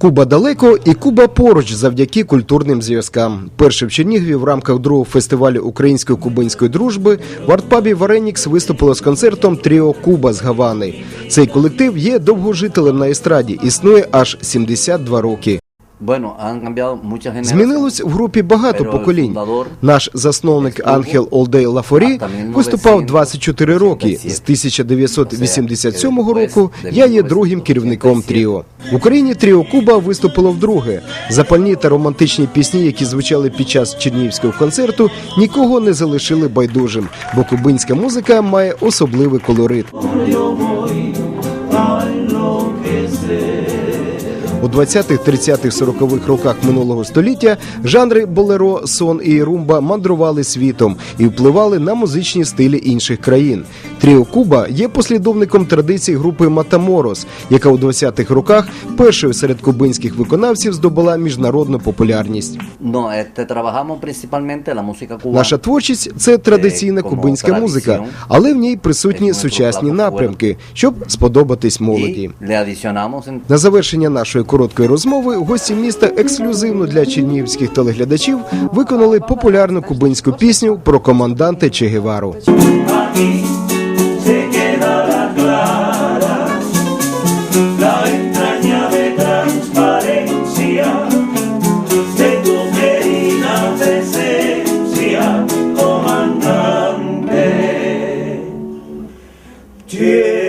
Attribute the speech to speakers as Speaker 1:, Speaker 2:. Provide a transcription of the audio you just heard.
Speaker 1: Куба далеко і Куба поруч завдяки культурним зв'язкам. Перше в Чернігові в рамках другого фестивалю української кубинської дружби в артпабі Варенікс виступило з концертом Тріо Куба з Гавани. Цей колектив є довгожителем на естраді, існує аж 72 роки. Змінилось в групі багато поколінь. Наш засновник Ангел Олдей Лафорі виступав 24 роки. З 1987 року я є другим керівником тріо. В Україні тріо Куба виступило вдруге. Запальні та романтичні пісні, які звучали під час чернігівського концерту, нікого не залишили байдужим, бо кубинська музика має особливий колорит. У 20-х, 30-х, 40-х роках минулого століття жанри болеро, сон і румба мандрували світом і впливали на музичні стилі інших країн. Тріо Куба є послідовником традицій групи Матаморос, яка у 20-х роках першою серед кубинських виконавців здобула міжнародну популярність. Наша творчість це традиційна кубинська музика, але в ній присутні сучасні напрямки, щоб сподобатись молоді. На завершення нашої короткої розмови гості міста ексклюзивно для чернігівських телеглядачів виконали популярну кубинську пісню про команданта Че Гевару.
Speaker 2: Yeah.